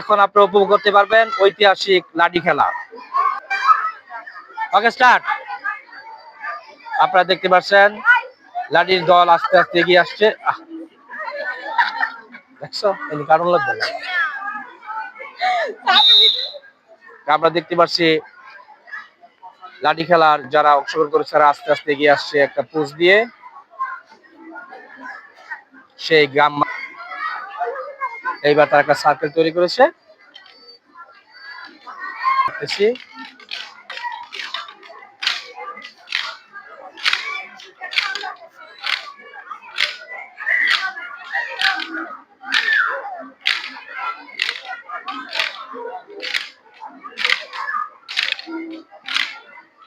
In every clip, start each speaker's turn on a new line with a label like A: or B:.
A: এখন আপনি উপভোগ করতে পারবেন ঐতিহাসিক লাডি খেলা। ওকে স্টার্ট আপনারা দেখতে পাচ্ছেন লাঠির দল আস্তে আস্তে এগিয়ে আসছে। কারণ আমরা দেখতে পাচ্ছি লাঠি খেলার যারা অংশগ্রহণ করেছে, তারা আস্তে আস্তে এগিয়ে আসছে একটা পোজ দিয়ে। সেই গ্রাম এইবার তার একটা সার্কেল তৈরি করেছে।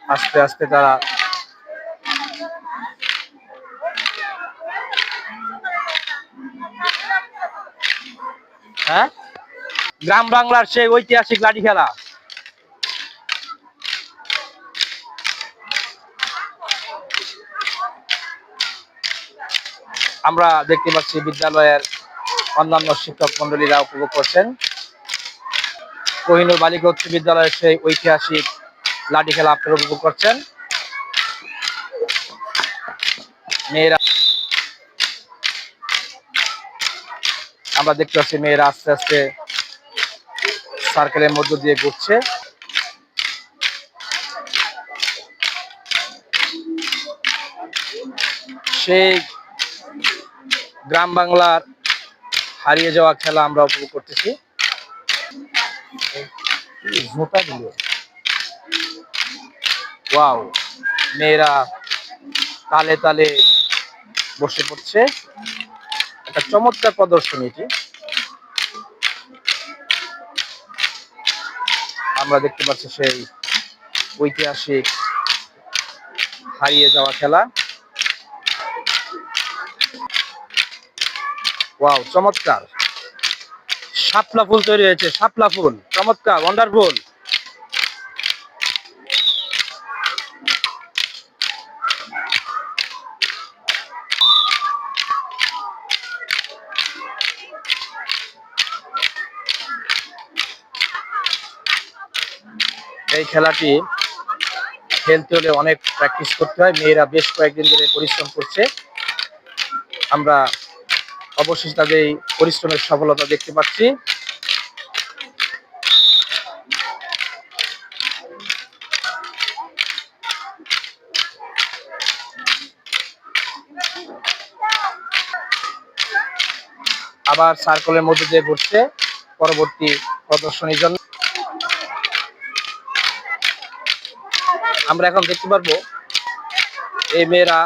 A: আস্তে আস্তে তারা হ্যাঁ? গ্রাম বাংলার সেই ঐতিহাসিক লাঠি খেলা। আমরা দেখতে পাচ্ছি বিদ্যালয়ের অন্যান্য শিক্ষক মন্ডলীরা উপভোগ করছেন। কোহিনুর বালিকা উচ্চ বিদ্যালয়ের সেই ঐতিহাসিক লাঠি খেলা আপনারা উপভোগ করছেন। মেয়েরা আমরা দেখতে পাচ্ছি মেয়েরা আস্তে আস্তে সার্কেলের মধ্য দিয়ে ঘুরছে। সেই গ্রাম বাংলার হারিয়ে যাওয়া খেলা আমরা উপভোগ করতেছি। ওয়াও মেয়েরা তালে তালে বসে পড়ছে। একটা চমৎকার প্রদর্শনী এটি। আমরা দেখতে পাচ্ছি সেই ঐতিহাসিক হারিয়ে যাওয়া খেলা। ওয়াও, চমৎকার। শাপলা ফুল তৈরি হয়েছে, শাপলা ফুল, চমৎকার ওয়ান্ডারফুল এই খেলাটি খেলতে হলে অনেক প্র্যাকটিস করতে হয়। মেয়েরা বেশ কয়েকদিন ধরে পরিশ্রম করছে। আমরা অবশেষে তাদের এই পরিশ্রমের সফলতা দেখতে পাচ্ছি। আবার সার্কলের মধ্যে দিয়ে ঘুরছে। পরবর্তী প্রদর্শনীর জন্য। আমরা এখন দেখতে পারব এই মেয়েরা।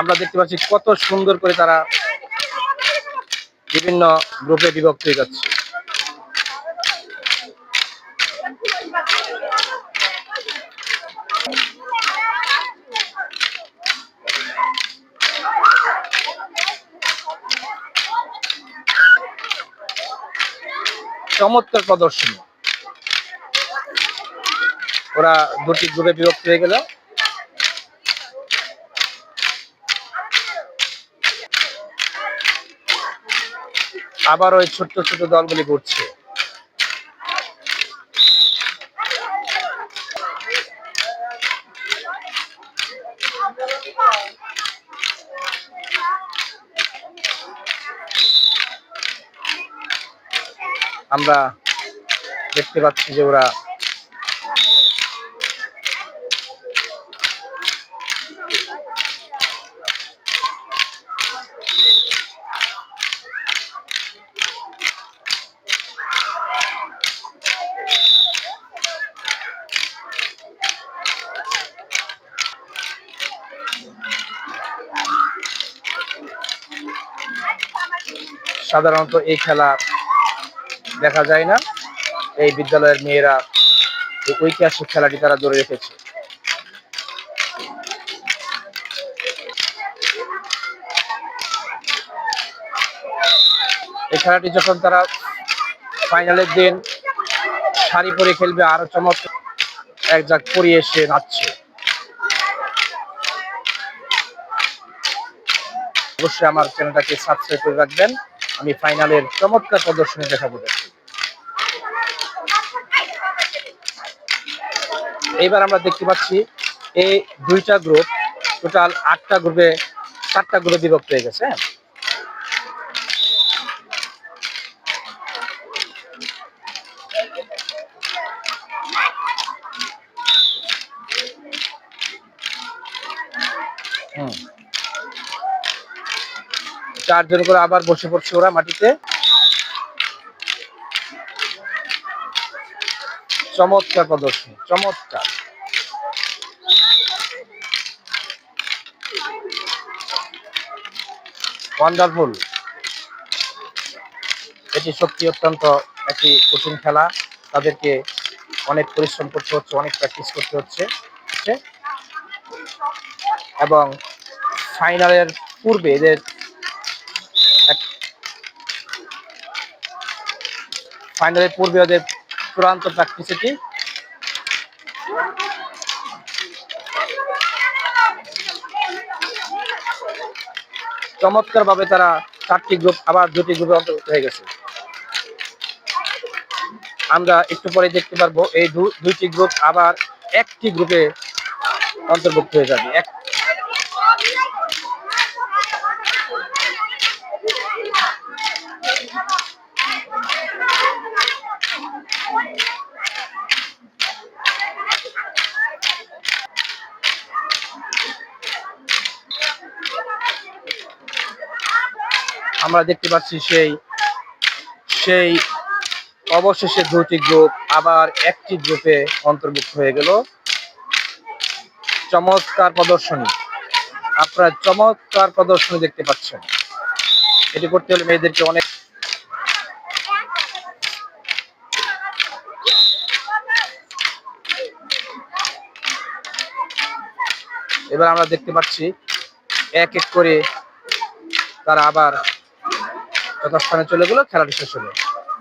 A: আমরা দেখতে পাচ্ছি কত সুন্দর করে তারা বিভিন্ন গ্রুপে বিভক্ত হয়ে যাচ্ছে। চমৎকার প্রদর্শনী। ওরা দুটি গ্রুপে বিভক্ত হয়ে গেল। আবার ওই ছোট্ট ছোট দলগুলি ঘুরছে। আমরা দেখতে পাচ্ছি যে ওরা সাধারণত এই খেলা দেখা যায় না। এই বিদ্যালয়ের মেয়েরা ঐতিহাসিক খেলাটি তারা ধরে রেখেছে। এই খেলাটি যখন তারা ফাইনালের দিন শাড়ি পরে খেলবে, আরও চমৎকার এক জাক পরিয়ে এসে নাচছে। অবশ্যই আমার চ্যানেলটাকে সাবস্ক্রাইব করে রাখবেন। আমি ফাইনালের চমৎকার প্রদর্শনী দেখাবো এইবার আমরা দেখতে পাচ্ছি এই দুইটা গ্রুপ টোটাল আটটা গ্রুপে সাতটা গ্রুপে বিভক্ত হয়ে গেছে হ্যাঁ? হুম চারজন করে আবার বসে পড়ছে ওরা মাটিতে। চমৎকার প্রদর্শনী, চমৎকার। ওয়ান্ডারফুল এটি সত্যি অত্যন্ত একটি কঠিন খেলা। তাদেরকে অনেক পরিশ্রম করতে হচ্ছে, অনেক প্র্যাকটিস করতে হচ্ছে। এবং ফাইনালের পূর্বে এদের ফাইনালের পূর্বে ওদের চূড়ান্ত প্র্যাকটিস এটি। চমৎকার ভাবে তারা চারটি গ্রুপ আবার দুটি গ্রুপে অন্তর্ভুক্ত হয়ে গেছে। আমরা একটু পরে দেখতে পারব, এই দুইটি গ্রুপ আবার একটি গ্রুপে অন্তর্ভুক্ত হয়ে যাবে। এক আমরা দেখতে পাচ্ছি সেই সেই অবশেষে দুটি গ্রুপ আবার একটি গ্রুপে অন্তর্ভুক্ত হয়ে গেল। চমৎকার প্রদর্শনী। আপনারা চমৎকার প্রদর্শনী দেখতে পাচ্ছেন। এটি করতে হলে মেয়েদেরকে অনেক এবার আমরা দেখতে পাচ্ছি এক এক করে তারা আবার যথাস্থানে চলে গেলো খেলাটি শেষ হলো।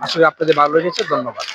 A: আসলে আপনাদের ভালো লেগেছে ধন্যবাদ।